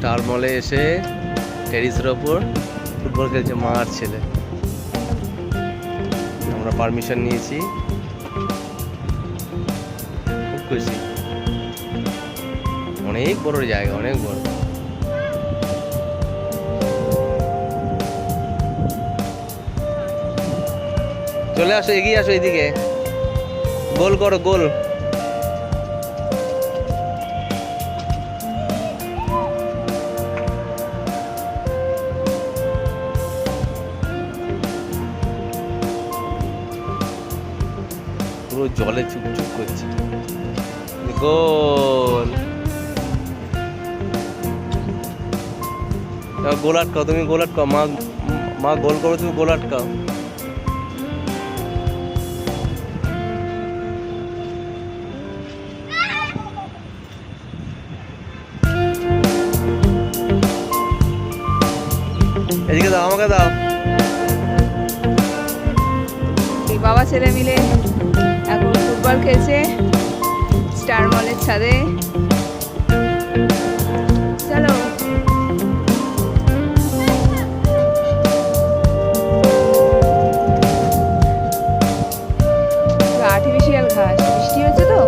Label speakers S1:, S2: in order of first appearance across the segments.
S1: Star মলে এসে টেরিসের ওপর ফুটবল খেলছে মা আর ছেলে। আমরা পারমিশন নিয়েছি। খুব খুশি। অনেক বড় জায়গা, অনেক বড়। চলে আসো, এগিয়ে আসো এদিকে। গোল করো, গোল। পুরো জলে চুপচুপ করছে। গোল। গোল আটকাও, তুমি গোল আটকাও। মা মা গোল করো তুমি গোল আটকাও। এদিকে দাও, আমাকে দাও।
S2: বাবা ছেলে মিলে ফুটবল খেলছে। স্টার মলের ছাদে। চলো। আর্টিফিশিয়াল ঘাস। বৃষ্টি হচ্ছে তো?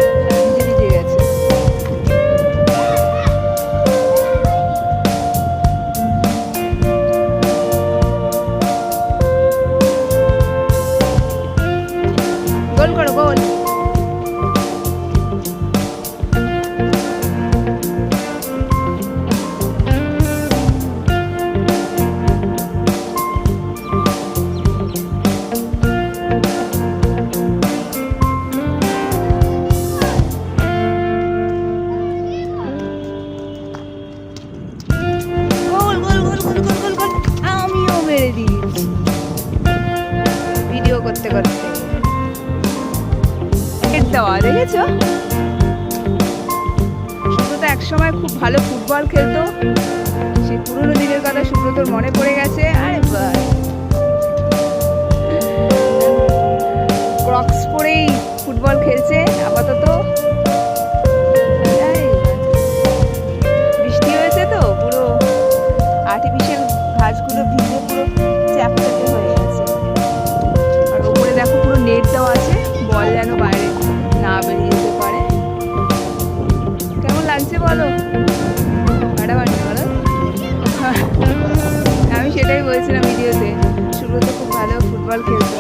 S2: করো গোল। করতে করতে। হেড দেওয়া, দেখেছ? সুব্রত একসময় খুব ভালো ফুটবল খেলতো। সেই পুরোনো দিনের কথা সুব্রতর মনে পড়ে গেছে। আরে ক্রক্স পরেই ফুটবল খেলছে, আপাতত। বৃষ্টি হয়েছে তো, পুরো আর্টিফিশিয়াল ঘাসগুলো ভিজে পুরো চ্যাপচ্যাপে হয়ে দেখো, পুরো নেট দেওয়া আছে। বল যেন বাইরে না বেরিয়ে যেতে পারে। কেমন লাগছে বলো? ফাটাফাটি বলো? আমি সেটাই বলছিলাম ভিডিওতে। সুব্রত খুব ভালো ফুটবল খেলতো।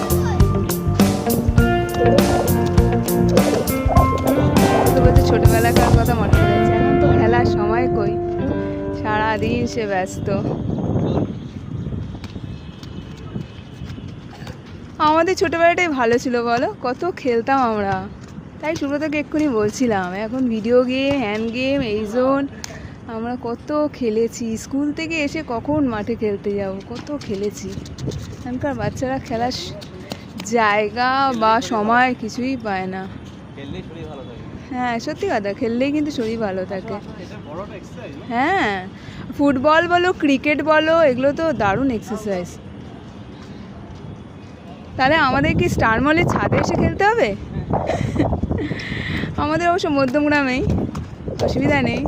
S2: ছোটবেলাকার কথা মনে যাচ্ছে এখন তো খেলার সময় কই? সারাদিন সে ব্যস্ত। আমাদের ছোটোবেলাটাই ভালো ছিল বলো? কত খেলতাম আমরা। তাই সুব্রতকে এক্ষুনি বলছিলাম এখন ভিডিও গেম হ্যান্ড গেম এই জোন আমরা কত খেলেছি। স্কুল থেকে এসে কখন মাঠে খেলতে যাব? কত খেলেছি। এখনকার বাচ্চারা খেলার জায়গা বা সময় কিছুই পায় না।
S1: থাকে।
S2: হ্যাঁ সত্যি কথা খেললেই কিন্তু শরীর ভালো থাকে।
S1: একটা এক্সারসাইজ
S2: হ্যাঁ ফুটবল বলো ক্রিকেট বলো এগুলো তো দারুণ এক্সারসাইজ তাহলে আমাদের কি স্টার মলের ছাদে এসে খেলতে হবে? আমাদের অবশ্য মধ্যমগ্রামেই অসুবিধা নেই।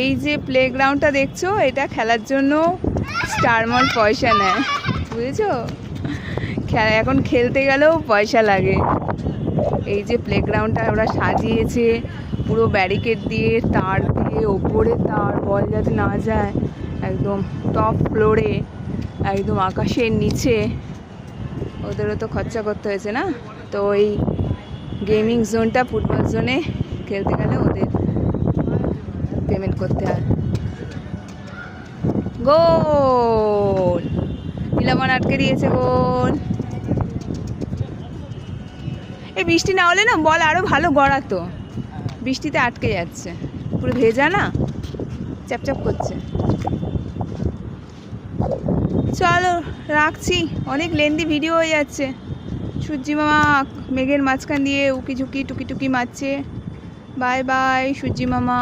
S2: এই যে প্লেগ্রাউন্ডটা দেখছ, এটা খেলার জন্য স্টার মল পয়সা নেয়, বুঝেছ? এখন খেলতে গেলেও পয়সা লাগে। এই যে প্লেগ্রাউন্ডটা ওরা সাজিয়েছে, পুরো ব্যারিকেড দিয়ে, তার দিয়ে, ওপরে তার, বল যাতে না যায়। একদম টপ ফ্লোরে একদম আকাশের নিচে। ওদেরও তো খরচা করতে হয়েছে না? তো ওই গেমিং জোনটা ফুটবল জোনে খেলতে গেলে ওদের পেমেন্ট করতে হয়। গোল নীলামন আটকে দিয়েছে গোল এই বৃষ্টি না হলে না বল আরও ভালো গড়াতো। বৃষ্টিতে আটকে যাচ্ছে। পুরো ভেজা না? চ্যাপচ্যাপ করছে। চলো, রাখছি। অনেক লেন্দি ভিডিও হয়ে যাচ্ছে। সূর্যি মামা মেঘের মাঝখান দিয়ে উকি ঝুঁকি টুকি টুকি মারছে। বাই বাই সূর্যি মামা।